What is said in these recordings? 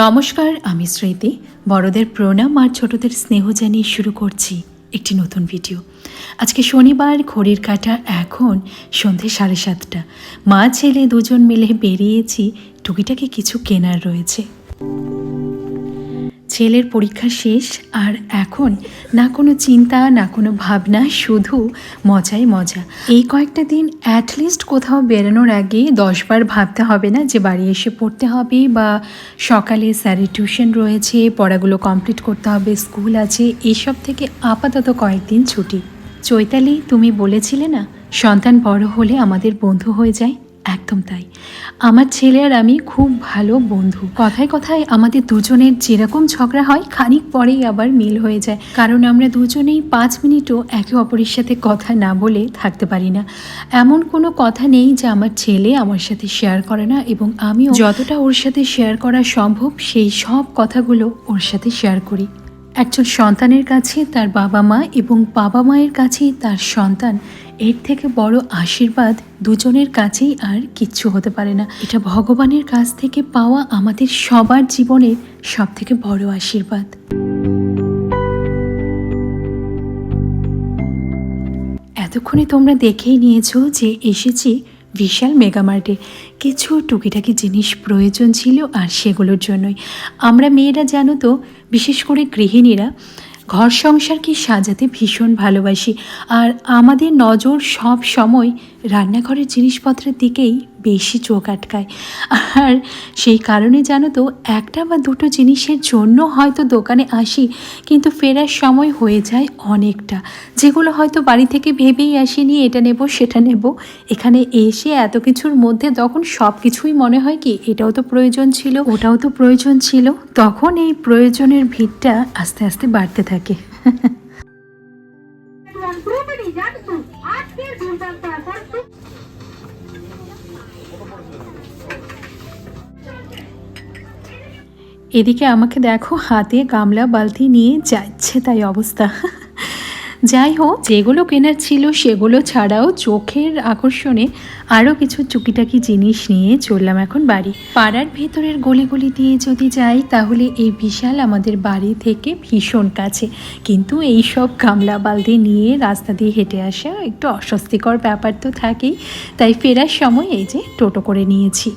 নমস্কার, আমি স্মৃতি। বড়দের প্রণাম আর ছোটদের স্নেহ জানিয়ে শুরু করছি একটি নতুন ভিডিও। আজকে শনিবার, ঘড়ির কাটা এখন সন্ধে সাড়ে সাতটা। মা, ছেলে দুজন মিলে বেরিয়েছি। টুকিটাকে কিছু কেনার রয়েছে। ছেলের পরীক্ষা শেষ আর এখন না কোনো চিন্তা, না কোনো ভাবনা, শুধু মজাই মজা। এই কয়েকটা দিন অ্যাটলিস্ট কোথাও বেরোনোর আগে দশবার ভাবতে হবে না যে বাড়ি এসে পড়তে হবে বা সকালে স্যারের টিউশন রয়েছে, পড়াগুলো কমপ্লিট করতে হবে, স্কুল আছে, এসব থেকে আপাতত কয়েকদিন ছুটি। চৈতালি, তুমি বলেছিলে না, সন্তান বড় হলে আমাদের বন্ধু হয়ে যায়। একদম তাই। আমার ছেলে আর আমি খুব ভালো বন্ধু। কথায় কথায় আমাদের দুজনের যেরকম ঝগড়া হয়, খানিক পরেই আবার মিল হয়ে যায়। কারণ আমরা দুজনেই পাঁচ মিনিটও একে অপরের সাথে কথা না বলে থাকতে পারি না। এমন কোনো কথা নেই যে আমার ছেলে আমার সাথে শেয়ার করে না এবং আমিও যতটা ওর সাথে শেয়ার করা সম্ভব সেই সব কথাগুলো ওর সাথে শেয়ার করি। একজন সন্তানের কাছে তার বাবা মা এবং বাবা মায়ের কাছে তার সন্তান এর থেকে বড় আশীর্বাদ দুজনের কাছেই আর কিচ্ছু হতে পারে না। এটা ভগবানের কাছ থেকে পাওয়া আমাদের সবার জীবনের সব থেকে বড় আশীর্বাদ। এতক্ষণে তোমরা দেখেই নিয়েছো যে এসেছি বিশাল মেগামার্টে। কিছু টুকিটাকি জিনিস প্রয়োজন ছিল আর সেগুলোর জন্যই। আমরা মেয়েরা জানো তো, বিশেষ করে গৃহিণীরা ঘর সংসারকে সাজাতে ভীষণ ভালোবাসি। আর আমাদের নজর সব সময় রান্নাঘরের জিনিসপত্রের দিকেই বেশি চোখ আটকায়। আর সেই কারণে জানো তো একটা বা দুটো জিনিসের জন্য হয়তো দোকানে আসি কিন্তু ফেরার সময় হয়ে যায় অনেকটা। যেগুলো হয়তো বাড়ি থেকে ভেবেই আসিনি এটা নেব সেটা নেব। এখানে এসে এত কিছুর মধ্যে তখন সব কিছুই মনে হয় কি এটাও তো প্রয়োজন ছিল। ওটাও তো প্রয়োজন ছিল। তখন এই প্রয়োজনের ভিড়টা আস্তে আস্তে বাড়তে থাকে। প্রতিটি আজকের দুর্দান্ত এদিকে আমাকে দেখো, হাতে গামলা, বালতি নিয়ে যাচ্ছে তাই অবস্থা। যাই হোক, যেগুলো কেনার ছিল সেগুলো ছাড়াও চোখের আকর্ষণে আরও কিছু চুকিটাকি জিনিস নিয়ে চললাম এখন বাড়ি। পাড়ার ভেতরের গলিগুলি দিয়ে যদি যাই, তাহলে এই বিশাল আমাদের বাড়ি থেকে ভীষণ কাছে। কিন্তু এই সব গামলা, বালতি নিয়ে রাস্তা দিয়ে হেঁটে আসা একটু অস্বস্তিকর ব্যাপার তো থাকেই। তাই ফেরার সময় এই যে টোটো করে নিয়েছি।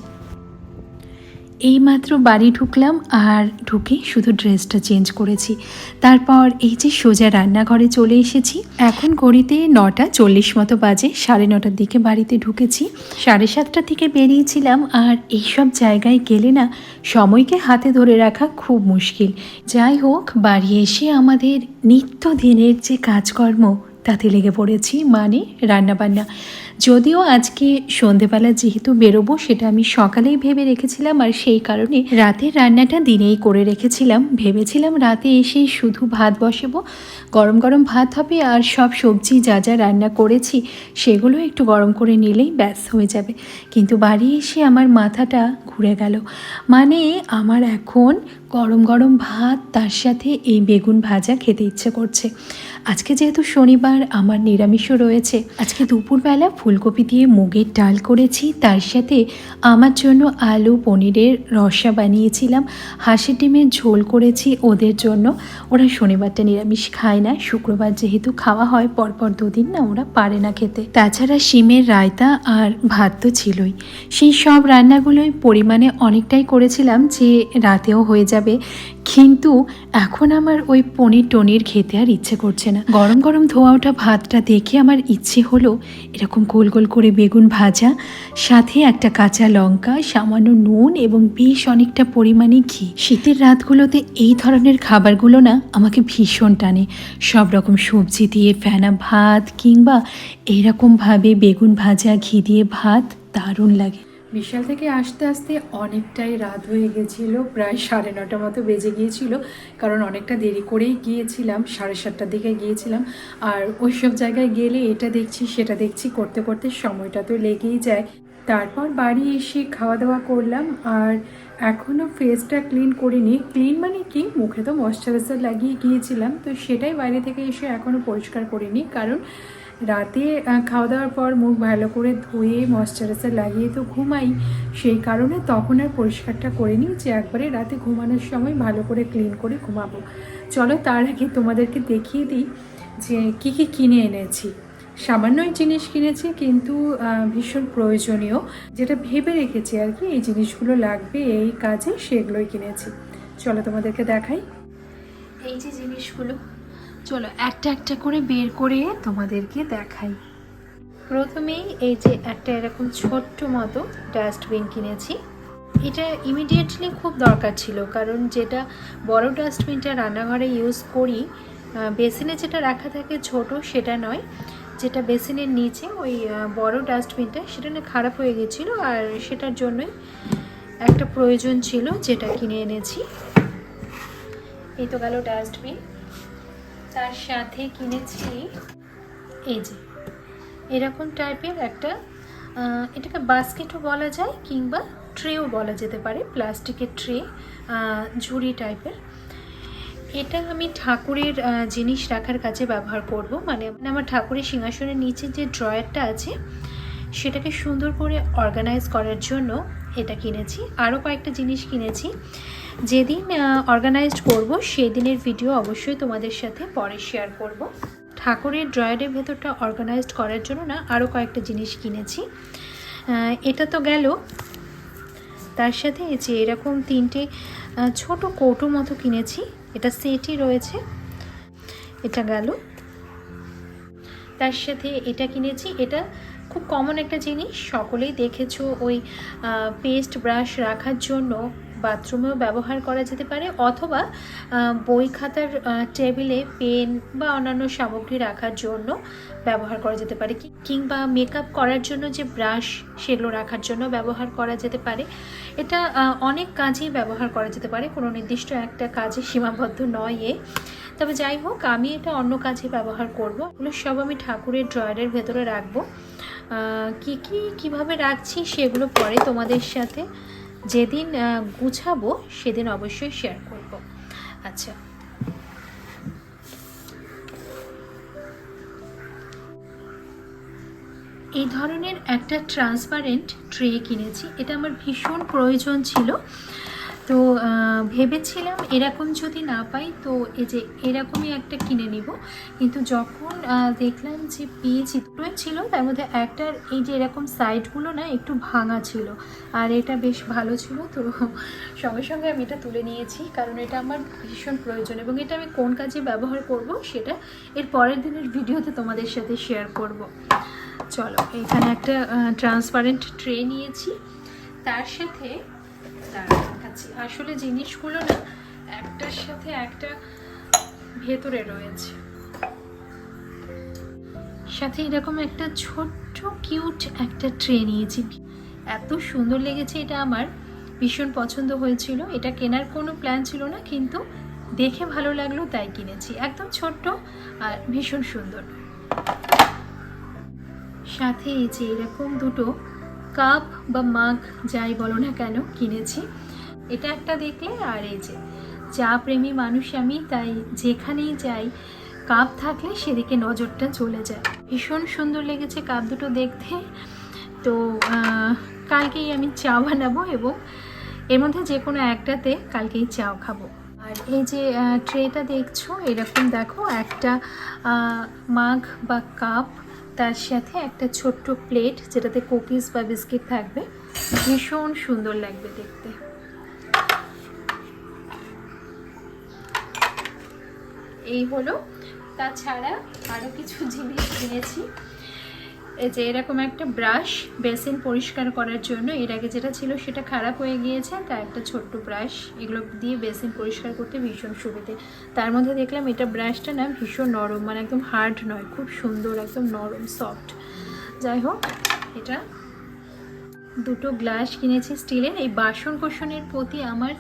এইমাত্র বাড়ি ঢুকলাম আর ঢুকে শুধু ড্রেসটা চেঞ্জ করেছি। তারপর এই যে সোজা রান্নাঘরে চলে এসেছি। এখন ঘড়িতে নটা চল্লিশ মতো বাজে, সাড়ে নটার দিকে বাড়িতে ঢুকেছি। সাড়ে সাতটা থেকে বেরিয়েছিলাম আর এইসব জায়গায় গেলে না সময়কে হাতে ধরে রাখা খুব মুশকিল। যাই হোক, বাড়ি এসে আমাদের নিত্যদিনের যে কাজকর্ম তাতে লেগে পড়েছি মানে রান্নাবান্না। যদিও আজকে সন্ধেবেলা যেহেতু বেরোবো, সেটা আমি সকালেই ভেবে রেখেছিলাম আর সেই কারণে রাতের রান্নাটা দিনেই করে রেখেছিলাম। ভেবেছিলাম রাতে এসে শুধু ভাত বসাবো। গরম গরম ভাত হবে আর সব সবজি যা যা রান্না করেছি, সেগুলো একটু গরম করে নিলেই ব্যাস হয়ে যাবে। কিন্তু বাড়ি এসে আমার মাথাটা ঘুরে গেল। মানে আমার এখন গরম গরম ভাত, তার সাথে এই বেগুন ভাজা খেতে ইচ্ছে করছে। আজকে যেহেতু শনিবার, আমার নিরামিষও রয়েছে। আজকে দুপুরবেলা ফুলকপি দিয়ে মুগের ডাল করেছি। তার সাথে আমার জন্য আলু পনিরের রসা বানিয়েছিলাম। হাঁসের ডিমের ঝোল করেছি ওদের জন্য। ওরা শনিবারটা নিরামিষ খায় না। শুক্রবার যেহেতু খাওয়া হয়, পরপর দুদিন না ওরা পারে না খেতে। তাছাড়া শিমের রায়তা আর ভাত তো ছিলই। সেই সব রান্নাগুলোই পরিমাণে অনেকটাই করেছিলাম যে রাতেও হয়ে যাবে। কিন্তু এখন আমার ওই পনির টনির খেতে আর ইচ্ছে করছে না। গরম গরম ধোয়া ওঠা ভাতটা দেখে আমার ইচ্ছে হলো এরকম গোল গোল করে বেগুন ভাজা, সাথে একটা কাঁচা লঙ্কা, সামান্য নুন এবং বেশ অনেকটা পরিমাণে ঘি। শীতের রাতগুলোতে এই ধরনের খাবারগুলো না আমাকে ভীষণ টানে। সব রকম সবজি দিয়ে ফেনা ভাত কিংবা এরকমভাবে বেগুন ভাজা, ঘি দিয়ে ভাত দারুণ লাগে। বিশাল থেকে আসতে আসতে অনেকটাই রাত হয়ে গেছিল, প্রায় সাড়ে নটা মতো বেজে গিয়েছিল, কারণ অনেকটা দেরি করেই গিয়েছিলাম, সাড়ে সাতটার দিকে গিয়েছিলাম। আর ওই সব জায়গায় গেলে এটা দেখছি, সেটা দেখছি, করতে করতে সময়টা তো লেগেই যায়। তারপর বাড়ি এসে খাওয়া দাওয়া করলাম, আর এখনও ফেসটা ক্লিন করিনি। ক্লিন মানে কি? মুখে তো ময়শ্চারাইজার লাগিয়ে গিয়েছিলাম, তো সেটাই বাইরে থেকে এসে এখনও পরিষ্কার করিনি, কারণ রাতে খাওয়া দাওয়ার পর মুখ ভালো করে ধুয়ে ময়শ্চারাইজার লাগিয়ে তো ঘুমাই। সেই কারণে তখন আর পরিষ্কারটা করে নিই যে একবারে রাতে ঘুমানোর সময় ভালো করে ক্লিন করে ঘুমাবো। চলো তার আগে তোমাদেরকে দেখিয়ে দিই যে কি কি কিনে এনেছি। সামান্যই জিনিস কিনেছি কিন্তু ভীষণ প্রয়োজনীয়। যেটা ভেবে রেখেছি আর কি, এই জিনিসগুলো লাগবে, এই কাজে সেগুলোই কিনেছি। চলো তোমাদেরকে দেখাই। এই যে জিনিসগুলো। চলো একটা একটা করে বের করে তোমাদেরকে দেখাই। প্রথমেই এই যে একটা এরকম ছোট্ট মতো ডাস্টবিন কিনেছি। এটা ইমিডিয়েটলি খুব দরকার ছিল, কারণ যেটা বড় ডাস্টবিনটা রান্নাঘরে ইউজ করি বেসিনে যেটা রাখা থাকে ছোট সেটা নয়। যেটা বেসিনের নিচে ওই বড় ডাস্টবিনটা সেটা না খারাপ হয়ে গেছিল আর সেটার জন্যই একটা প্রয়োজন ছিল যেটা কিনে এনেছি। এই তো গেল ডাস্টবিন। তার সাথে কিনেছি এই যে, এরকম টাইপের একটা এটাকে বাস্কেটও বলা যায় কিংবা ট্রেও বলা যেতে পারে, প্লাস্টিকের ট্রে ঝুড়ি টাইপের। এটা আমি ঠাকুরের জিনিস রাখার কাজে ব্যবহার করব। মানে আমার ঠাকুরের সিংহাসনের নিচে যে ড্রয়ারটা আছে, সেটাকে সুন্দর করে অর্গানাইজ করার জন্য এটা কিনেছি। আরও কয়েকটা জিনিস কিনেছি। যেদিন অর্গানাইজড করব সেই দিনের ভিডিও অবশ্যই তোমাদের সাথে পরে শেয়ার করব। ঠাকুরের ড্রয়ারের ভেতরটা অর্গানাইজড করার জন্য না আরও কয়েকটা জিনিস কিনেছি। এটা তো গেল। তার সাথে এই যে এরকম তিনটে ছোট কৌটো মতো কিনেছি। এটা সেটই রয়েছে। এটা গেল। তার সাথে এটা কিনেছি। এটা খুব কমন একটা জিনিস। সকলেই দেখেছ ওই পেস্ট ব্রাশ রাখার জন্য বাথরুমেও ব্যবহার করা যেতে পারে অথবা বই খাতার টেবিলে পেন বা অন্যান্য সামগ্রী রাখার জন্য ব্যবহার করা যেতে পারে। কিংবা মেকআপ করার জন্য যে ব্রাশ, সেগুলো রাখার জন্য ব্যবহার করা যেতে পারে। এটা অনেক কাজেই ব্যবহার করা যেতে পারে। কোনো নির্দিষ্ট একটা কাজে সীমাবদ্ধ নয় এ। তবে যাই হোক, আমি এটা অন্য কাজে ব্যবহার করব। এগুলো সব আমি ঠাকুরের ড্রয়ারের ভেতরে রাখব। কি কি, কীভাবে রাখছি সেগুলো পরে তোমাদের সাথে যেদিন গুছাবো, সেদিন অবশ্যই শেয়ার করব। আচ্ছা। এই ধরনের একটা ট্রান্সপারেন্ট ট্রে কিনেছি। এটা আমার ভীষণ প্রয়োজন ছিল। তো ভেবেছিলাম এরকম যদি না পাই, তো এই যে এরকমই একটা কিনে নিব। কিন্তু যখন দেখলাম যে পেয়েছি দুটোই ছিল, তার মধ্যে একটার এই যে এরকম সাইডগুলো না একটু ভাঙা ছিল, আর এটা বেশ ভালো ছিল। তো সঙ্গে সঙ্গে আমি এটা তুলে নিয়েছি, কারণ এটা আমার ভীষণ প্রয়োজন এবং এটা আমি কোন কাজে ব্যবহার করব সেটা এর পরের দিনের ভিডিওতে তোমাদের সাথে শেয়ার করব। চলো, এখানে একটা ট্রান্সপারেন্ট ট্রে নিয়েছি। তার সাথে দেখাচ্ছি আসলে জিনিসগুলো না একটার সাথে একটা ভেতরে রয়েছে। সাথে এরকম একটা ছোট্ট, কিউট একটা ট্রে নিয়েছি। এত সুন্দর লেগেছে এটা আমার। ভীষণ পছন্দ হয়েছিল। এটা কেনার কোনো প্ল্যান ছিল না, কিন্তু দেখে ভালো লাগল, তাই কিনেছি। একদম ছোট্ট আর ভীষণ সুন্দর। সাথে এই যে এরকম দুটো কাপ বা মাগ, যাই বলো না কেন, কিনেছি। এটা একটা দেখলে, আর এই যে চা প্রেমী মানুষ আমি, তাই যেখানেই যাই, কাপ থাকলে সেদিকে নজরটা চলে যায়। ভীষণ সুন্দর লেগেছে কাপ দুটো দেখতে। তো কালকেই আমি চা বানাবো এবং এর মধ্যে যে কোনো একটাতে কালকেই চাও খাব। আর এই যে ট্রেটা দেখছ, এরকম দেখো, একটা মাগ বা কাপ, তার সাথে একটা ছোট্ট প্লেট, যেটাতে কুকিজ বা বিস্কিট থাকবে। ভীষণ সুন্দর লাগবে দেখতে। এই হলো। তাছাড়া আরও কিছু জিনিস কিনেছি। এই যে এরকম একটা ব্রাশ বেসিন পরিষ্কার করার জন্য। এর আগে যেটা ছিল সেটা খারাপ হয়ে গিয়েছে তাই একটা ছোট্ট ব্রাশ। এগুলো দিয়ে বেসিন পরিষ্কার করতে ভীষণ সুবিধে। তার মধ্যে দেখলাম এটা ব্রাশটা না ভীষণ নরম মানে একদম হার্ড নয়, খুব সুন্দর, একদম নরম, সফট। যাই হোক, এটা দুটো গ্লাস কিনেছি স্টিলের। এই বাসন কোসনের প্রতি আমার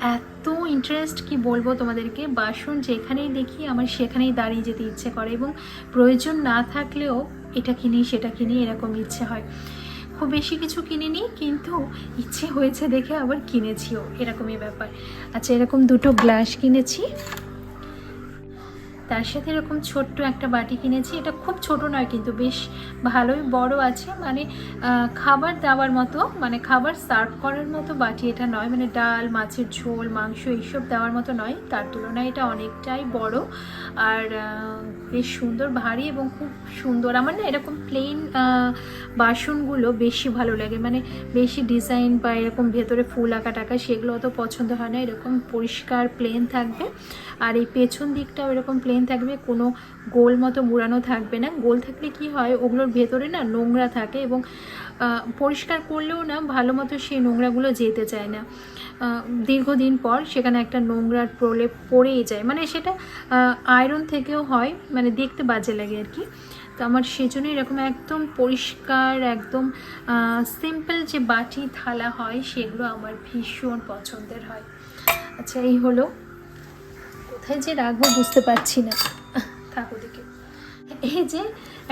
এত ইন্টারেস্ট কি বলব তোমাদেরকে? বাসন যেখানেই দেখি আমার সেখানেই দাঁড়িয়ে যেতে ইচ্ছে করে এবং প্রয়োজন না থাকলেও এটা কিনি, সেটা কিনি, এরকম ইচ্ছে হয়। খুব বেশি কিছু কিনিনি, কিন্তু ইচ্ছে হয়েছে দেখে আবার কিনেছিও, এরকমই ব্যাপার। আচ্ছা এরকম দুটো গ্লাস কিনেছি। তার সাথে এরকম ছোট্ট একটা বাটি কিনেছি। এটা খুব ছোট নয়, কিন্তু বেশ ভালোই বড় আছে। মানে খাবার দেওয়ার মতো মানে খাবার সার্ভ করার মতো বাটি এটা নয়। মানে ডাল, মাছের ঝোল, মাংস এইসব দেওয়ার মতো নয়। তার তুলনায় এটা অনেকটাই বড়। আর বেশ সুন্দর, ভারী এবং খুব সুন্দর। আমার না এরকম প্লেন বাসনগুলো বেশি ভালো লাগে। মানে বেশি ডিজাইন বা এরকম ভেতরে ফুল আঁকা টাকা সেগুলো অত পছন্দ হয় না। এরকম পরিষ্কার প্লেন থাকবে। আর এই পেছন দিকটাও এরকম প্লেন থাকবে। কোনো গোল মতো মুড়ানো থাকবে না। গোল থাকলে কি হয়, ওগুলোর ভেতরে না নোংরা থাকে এবং পরিষ্কার করলেও না ভালো মতো সেই নোংরাগুলো যেতে চায় না। দীর্ঘদিন পর সেখানে একটা নোংরার প্রলেপ পড়েই যায়। মানে সেটা আয়রন থেকেও হয় মানে দেখতে বাজে লাগে আর কি। তো আমার সেজন্য এরকম একদম পরিষ্কার, একদম সিম্পল যে বাটি থালা হয়, সেগুলো আমার ভীষণ পছন্দের হয়। আচ্ছা এই হলো। কোথায় যে রাখব বুঝতে পারছি না। থাক ওদিকে এই যে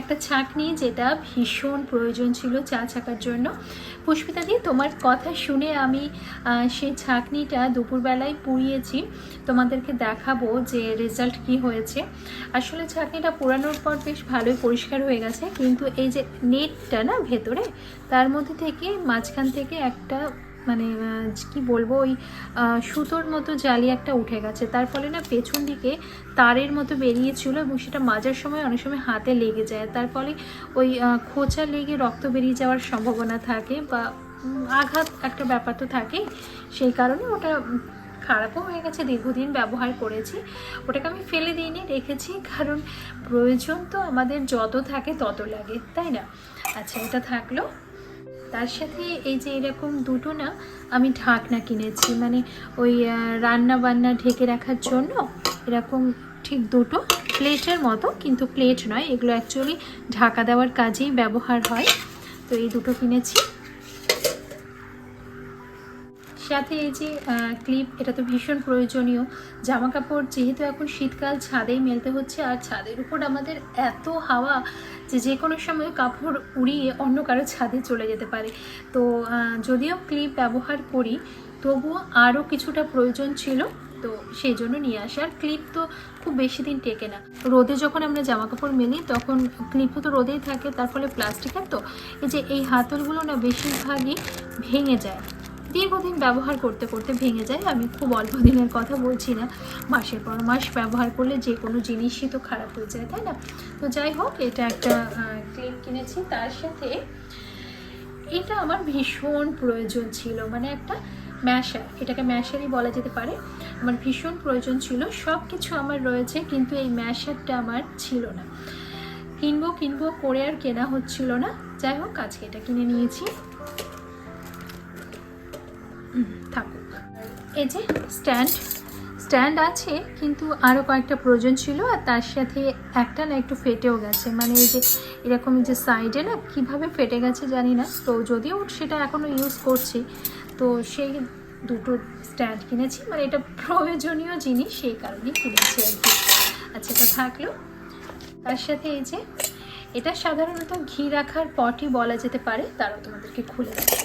একটা ছাঁকনি যেটা ভীষণ প্রয়োজন ছিল চা ছাকার জন্য। পুষ্পিতা দি, তোমার কথা শুনে আমি সেই ছাঁকনিটা দুপুরবেলায় পুড়িয়েছি। তোমাদেরকে দেখাবো যে রেজাল্ট কি হয়েছে। আসলে ছাঁকনিটা পোড়ানোর পর বেশ ভালোই পরিষ্কার হয়ে গেছে, কিন্তু এই যে নেটটা না ভেতরে, তার মধ্যে থেকে মাঝখান থেকে একটা মানে কি বলব, ওই সুতোর মতো জালি একটা উঠে গেছে। তার ফলে না পেছন দিকে তারের মতো বেরিয়েছিল এবং সেটা মাজার সময় অনেক সময় হাতে লেগে যায়। তার ফলে ওই খোঁচা লেগে রক্ত বেরিয়ে যাওয়ার সম্ভাবনা থাকে বা আঘাত একটা ব্যাপার তো থাকেই। সেই কারণে ওটা খারাপও হয়ে গেছে, দীর্ঘদিন ব্যবহার করেছি। ওটাকে আমি ফেলে দিইনি, রেখেছি, কারণ প্রয়োজন তো আমাদের যত থাকে তত লাগে, তাই না? আচ্ছা এটা থাকল। তার সাথে এই যে এরকম দুটো না আমি ঢাকনা কিনেছি। মানে ওই রান্না বান্না ঢেকে রাখার জন্য এরকম ঠিক দুটো প্লেটের মতো, কিন্তু প্লেট নয়, এগুলো অ্যাকচুয়ালি ঢাকা দেওয়ার কাজেই ব্যবহার হয়। তো এই দুটো কিনেছি। সাথে এই যে ক্লিপ এটা তো ভীষণ প্রয়োজনীয়। জামা কাপড় যেহেতু এখন শীতকাল, ছাদেই মেলতে হচ্ছে। আর ছাদের উপর আমাদের এত হাওয়া যে যে কোনো সময় কাপড় উড়িয়ে অন্য কারও ছাদে চলে যেতে পারে। তো যদিও ক্লিপ ব্যবহার করি, তবুও আরও কিছুটা প্রয়োজন ছিল। তো সেই জন্য নিয়ে আসা। আর ক্লিপ তো খুব বেশি দিন টেকে না। রোদে যখন আমরা জামা কাপড় মেলি, তখন ক্লিপও তো রোদেই থাকে, তার ফলে প্লাস্টিকের তো। এই যে, এই হাতলগুলো না বেশিরভাগই ভেঙে যায়। দীর্ঘদিন ব্যবহার করতে করতে ভেঙে যায়। আমি খুব অল্প দিনের কথা বলছি না। মাসের পর মাস ব্যবহার করলে যে কোনো জিনিসই তো খারাপ হয়ে যায়, তাই না? তো যাই হোক, এটা একটা ক্লিপ কিনেছি। তার সাথে এটা আমার ভীষণ প্রয়োজন ছিল। মানে একটা ম্যাশার, এটাকে ম্যাশারই বলা যেতে পারে। আমার ভীষণ প্রয়োজন ছিল। সব কিছু আমার রয়েছে, কিন্তু এই ম্যাশারটা আমার ছিল না। কিনবো কিনবো, করে আর কেনা হচ্ছিল না। যাই হোক, আজকে এটা কিনে নিয়েছি। থাকুক। এই যে স্ট্যান্ড। স্ট্যান্ড আছে, কিন্তু আরও কয়েকটা প্রয়োজন ছিল, আর তার সাথে একটা না একটু ফেটেও গেছে। মানে এই যে এরকম যে সাইডে না কীভাবে ফেটে গেছে জানি না। তো যদিও সেটা এখনও ইউজ করছি, তো সেই দুটো স্ট্যান্ড কিনেছি। মানে এটা প্রয়োজনীয় জিনিস, সেই কারণেই কিনেছি আর কি। আচ্ছা এটা থাকল। তার সাথে এই যে এটা সাধারণত ঘি রাখার পটই বলা যেতে পারে, তারাও তোমাদেরকে খুলে এটা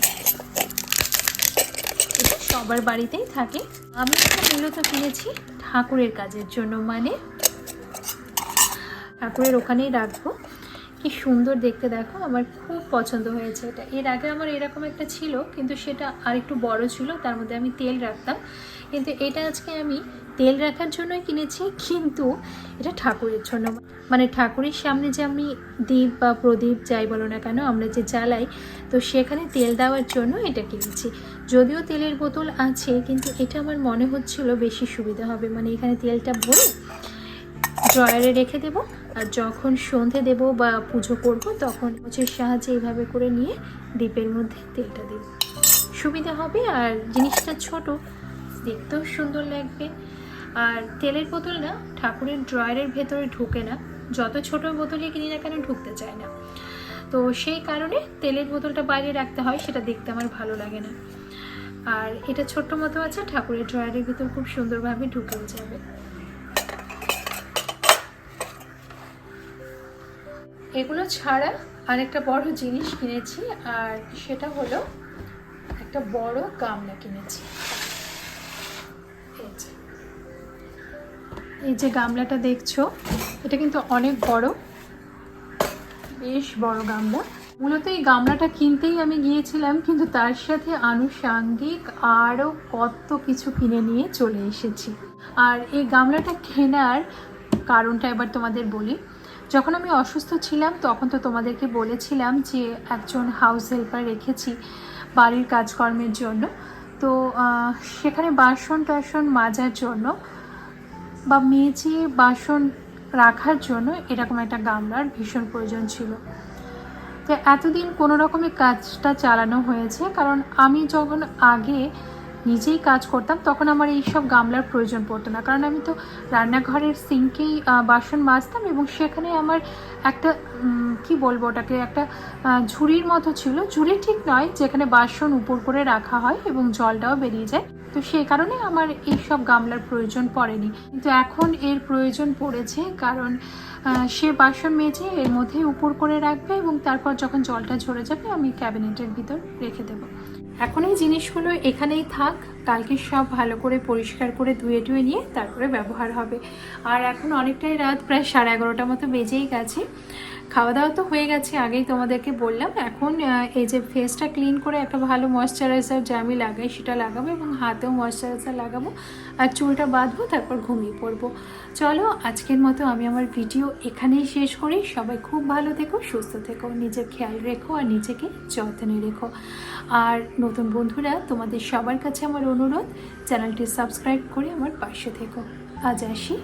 সবার বাড়িতেই থাকে। আমি মূলত কিনেছি ঠাকুরের কাজের জন্য মানে ঠাকুরের ওখানেই রাখব। কি সুন্দর দেখতে দেখো, আমার খুব পছন্দ হয়েছে এটা। এর আগে আমার এরকম একটা ছিল, কিন্তু সেটা আর একটু বড় ছিল, তার মধ্যে আমি তেল রাখতাম। কিন্তু এটা আজকে আমি তেল রাখার জন্যই কিনেছি, কিন্তু এটা ঠাকুরের জন্য। মানে ঠাকুরের সামনে যে আমি দীপ বা প্রদীপ যাই বলো না কেন, আমরা যে জ্বালাই, তো সেখানে তেল দেওয়ার জন্য এটা কিনেছি। যদিও তেলের বোতল আছে, কিন্তু এটা আমার মনে হচ্ছিল বেশি সুবিধা হবে। মানে এখানে তেলটা ভরে ড্রয়ারে রেখে দেব, আর যখন সন্ধে দেব বা পুজো করব, তখন হচ্ছে সাহায্যে এইভাবে করে নিয়ে ডিপের মধ্যে তেলটা দেব। সুবিধা হবে, আর জিনিসটা ছোট, দেখতেও সুন্দর লাগবে। আর তেলের বোতল না ঠাকুরের ড্রয়ারের ভেতরে ঢোকে না। যত ছোট বোতলই কিনি না কেন ঢুকতে চায় না। তো সেই কারণে তেলের বোতলটা বাইরে রাখতে হয়, সেটা দেখতে আমার ভালো লাগে না। আর এটা ছোট্ট মতো আছে, ঠাকুরের ড্রয়ারের ভিতর খুব সুন্দরভাবে ঢুকেও যাবে। এগুলো ছাড়া আরেকটা বড় জিনিস কিনেছি, আর সেটা হলো একটা বড় গামলা কিনেছি। এই যে। গামলাটা দেখছ, এটা কিন্তু অনেক বড়, বেশ বড় গামলা। মূলত এই গামলাটা কিনতেই আমি গিয়েছিলাম, কিন্তু তার সাথে আনুষাঙ্গিক আরও কত কিছু কিনে নিয়ে চলে এসেছি। আর এই গামলাটা কেনার কারণটা এবার তোমাদের বলি। যখন আমি অসুস্থ ছিলাম, তখন তো তোমাদেরকে বলেছিলাম যে একজন হাউস হেল্পার রেখেছি বাড়ির কাজকর্মের জন্য। তো সেখানে বাসন টাসন মাজার জন্য বা মেজে বাসন রাখার জন্য এরকম একটা গামলার ভীষণ প্রয়োজন ছিল। তো এতদিন কোনো রকমের কাজটা চালানো হয়েছে, কারণ আমি যখন আগে নিজেই কাজ করতাম তখন আমার এই সব গামলার প্রয়োজন পড়তো না। কারণ আমি তো রান্নাঘরের সিঙ্কেই বাসন মাজতাম এবং সেখানে আমার একটা কি বলব ওটাকে, একটা ঝুড়ির মতো ছিল। ঝুড়ি ঠিক নয়, যেখানে বাসন উপর করে রাখা হয় এবং জলটাও বেরিয়ে যায়। তো সেই কারণে আমার এই সব গামলার প্রয়োজন পড়েনি। কিন্তু এখন এর প্রয়োজন পড়েছে কারণ সে বাসন মেজে এর মধ্যে উপর করে রাখবে এবং তারপর যখন জলটা ঝরে যাবে আমি ক্যাবিনেটের ভিতর রেখে দেবো। এখন এই জিনিসগুলো এখানেই থাক, কালকে সব ভালো করে পরিষ্কার করে ধুয়ে টুয়ে নিয়ে তারপরে ব্যবহার হবে। আর এখন অনেকটাই রাত, প্রায় সাড়ে এগারোটার মতো বেজেই গেছে। খাওয়া দাওয়া তো হয়ে গেছে, আগেই তোমাদেরকে বললাম। এখন এই যে ফেসটা ক্লিন করে একটা ভালো ময়শ্চারাইজার যে আমি লাগাই সেটা লাগাবো এবং হাতেও ময়শ্চারাইজার লাগাবো। আর চুলটা বাঁধবো, তারপর ঘুমিয়ে পড়ব। চলো, আজকের মতো আমি আমার ভিডিও এখানেই শেষ করি। সবাই খুব ভালো থেকো, সুস্থ থেকো, নিজের খেয়াল রেখো আর নিজেকে যত্নে রেখো। আর নতুন বন্ধুরা, তোমাদের সবার কাছে আমার অনুরোধ, চ্যানেলটি সাবস্ক্রাইব করে আমার পাশে থেকো। আজ আসি।